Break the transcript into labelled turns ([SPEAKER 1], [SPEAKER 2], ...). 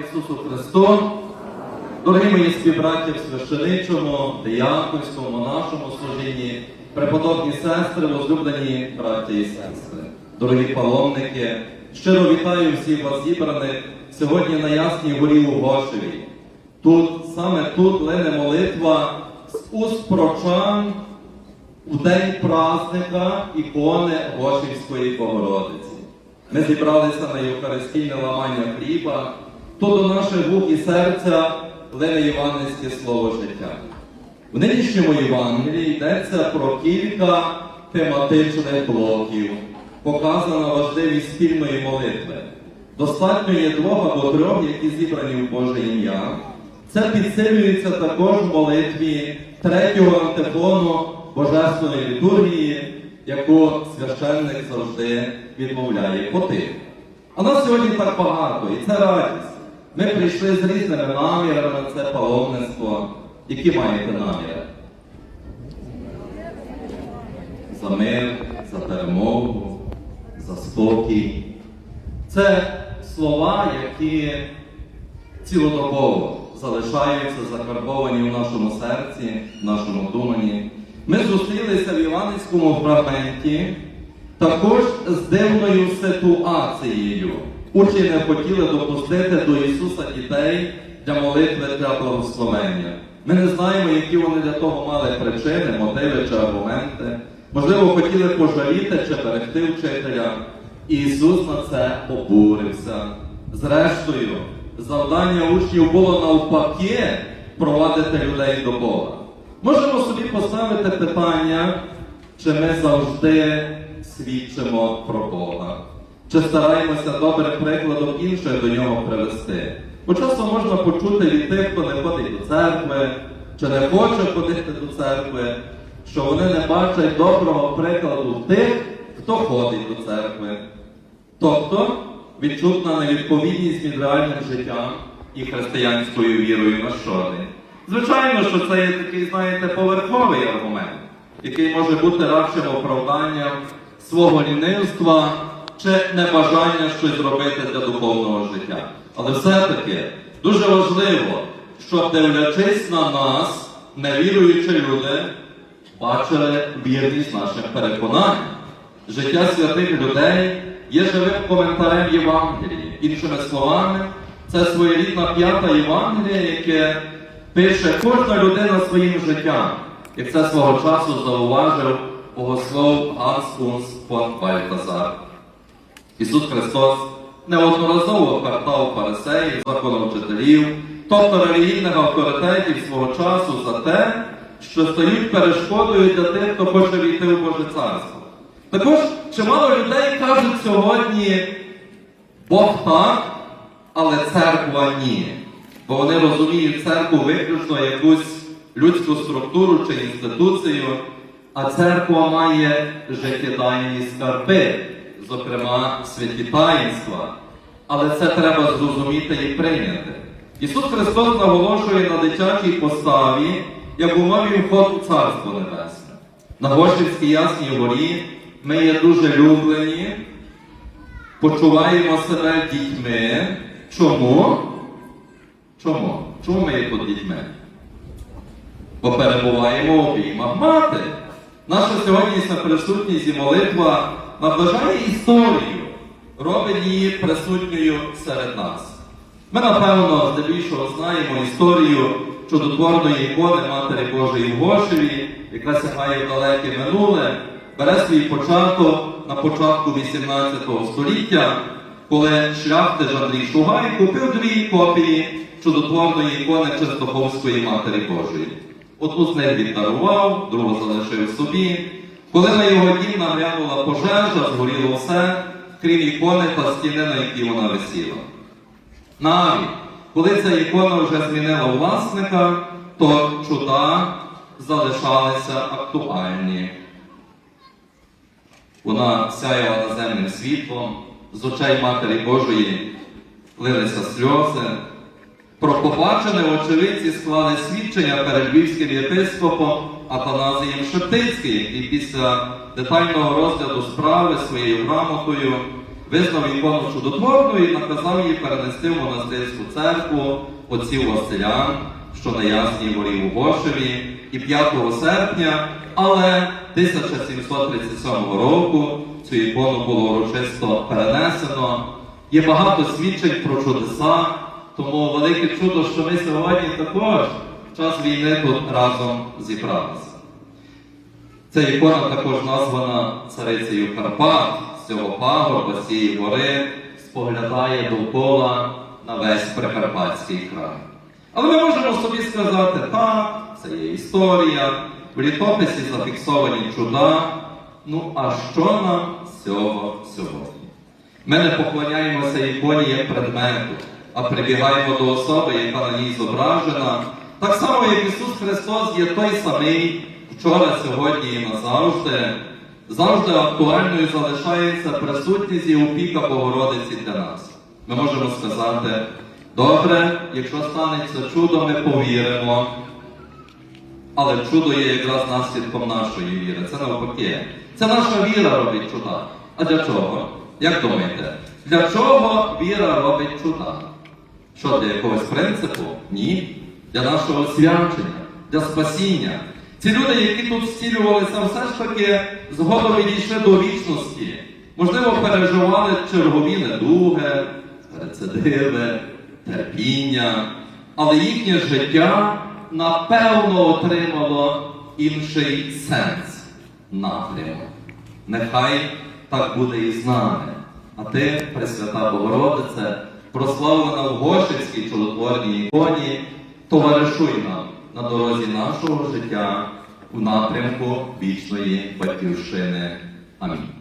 [SPEAKER 1] Ісусу Христу! Дорогі мої співбраті в священичому, дияконському, нашому служінні, преподобні сестри, возлюблені браті і сестри, дорогі паломники, щиро вітаю всіх вас зібраних сьогодні на Ясній горі у Гошеві. Тут, саме тут лине молитва з уст прочан у день праздника ікони Гошівської Богородиці. Ми зібралися на Євхаристійне ламання хліба, то до наших вух і серця лине євангельське слово життя. В нинішньому Євангелії йдеться про кілька тематичних блоків, показана важливість спільної молитви. Достатньо є двох або трьох, які зібрані в Боже ім'я. Це підсилюється також в молитві третього антифону Божественної літургії, яку священник завжди відмовляє поти. А нас сьогодні так багато, і це радість. Ми прийшли з різними намірами на це паломництво. Які маєте наміри? За мир, за перемогу, за спокій. Це слова, які цілодобово залишаються закарбовані в нашому серці, в нашому думанні. Ми зустрілися в Іванівському фрагменті також з дивною ситуацією. Учні не хотіли допустити до Ісуса дітей для молитви для благословення. Ми не знаємо, які вони для того мали причини, мотиви чи аргументи. Можливо, хотіли пожаліти чи берегти вчителя. І Ісус на це обурився. Зрештою, завдання учнів було навпаки провадити людей до Бога. Можемо собі поставити питання, чи ми завжди свідчимо про Бога, чи стараємося добрим прикладом інших до нього привести. Бо часто можна почути від тих, хто не ходить до церкви, чи не хоче ходити до церкви, що вони не бачать доброго прикладу тих, хто ходить до церкви. Тобто відчутна невідповідність між реальним життям і християнською вірою на щодень. Звичайно, що це є такий, знаєте, поверховий аргумент, який може бути радшим оправданням свого лінивства чи небажання щось зробити для духовного життя. Але все-таки дуже важливо, щоб дивлячись на нас, невіруючі люди, бачили вірність нашим переконанням. Життя святих людей є живим коментарем Євангелії. Іншими словами, це своєрідна п'ята Євангелія, яке пише кожна людина своїм життям. І це свого часу зауважив богослов Ганс Унс фон Бальтазар. Ісус Христос неодноразово картав фарисеїв, законовчителів, тобто релігійних авторитетів свого часу за те, що стають перешкодою для тих, хто хоче війти в Боже Царство. Також чимало людей кажуть сьогодні, Бог так, але церква ні. Бо вони розуміють церкву виключно якусь людську структуру чи інституцію, а церква має життєдайні скарби, зокрема святі таїнства. Але це треба зрозуміти і прийняти. Ісус Христос наголошує на дитячій поставі, як умові вход у Царство Небесне. На Гошівській Ясній горі ми є дуже люблені, почуваємо себе дітьми. Чому? Чому? Чому ми є тут дітьми? Бо перебуваємо в обіймах мати. Наша сьогоднішня присутність і молитва наближає історію, робить її присутньою серед нас. Ми, напевно, здебільшого знаємо історію чудотворної ікони Матері Божої в Гошеві, яка сягає в далеке минуле, бере свій початок на початку 18 століття, коли шляхтич Андрій Шугай купив дві копії чудотворної ікони Чистоховської Матері Божої. Одну з них він дарував, другу залишив собі. Коли на його дім наглянула пожежа, згоріло все, крім ікони та стіни, на якій вона висіла. Навіть, коли ця ікона вже змінила власника, то чуда залишалися актуальні. Вона сяяла наземним світлом, з очей Матері Божої лилися сльози. Про побачене очевидці склали свідчення перед львівським єпископом Атаназієм Шептицьким, який після детального розгляду справи своєю грамотою визнав ікону чудотворною і наказав її перенести в монастирську церкву отців Василян, що на Ясній горі у Гошеві, і 5 серпня, але 1737 року цю ікону було урочисто перенесено. Є багато свідчень про чудеса, тому велике чудо, що ми сьогодні також в час війни тут разом зібралися. Ця ікона також названа царицею Карпат, з цього пагорба, з цієї гори, споглядає довкола на весь Прикарпатський край. Але ми можемо собі сказати, так, це є історія, в літописі зафіксовані чуда. Ну а що нам з цього сьогодні? Ми не поклоняємося іконі як предмету, а прибігаємо до особи, яка на ній зображена. Так само, як Ісус Христос є той самий вчора, сьогодні і назавжди. Завжди актуальною залишається присутність і опіка Богородиці для нас. Ми можемо сказати, добре, якщо станеться чудо, ми повіримо. Але чудо є якраз наслідком нашої віри. Це навпаки. Це наша віра робить чуда. А для чого? Як думаєте? Для чого віра робить чуда? Що для якогось принципу? Ні. Для нашого свячення, для спасіння. Ці люди, які тут зцілювалися, все ж таки згодом відійшли до вічності. Можливо, переживали чергові недуги, рецидиви, терпіння, але їхнє життя напевно отримало інший сенс, напрямок. Нехай так буде і з нами. А ти, Пресвята Богородице, прославлена в Гошицькій чудотворній іконі, товаришуй нам на дорозі нашого життя у напрямку вічної батьківщини. Амінь.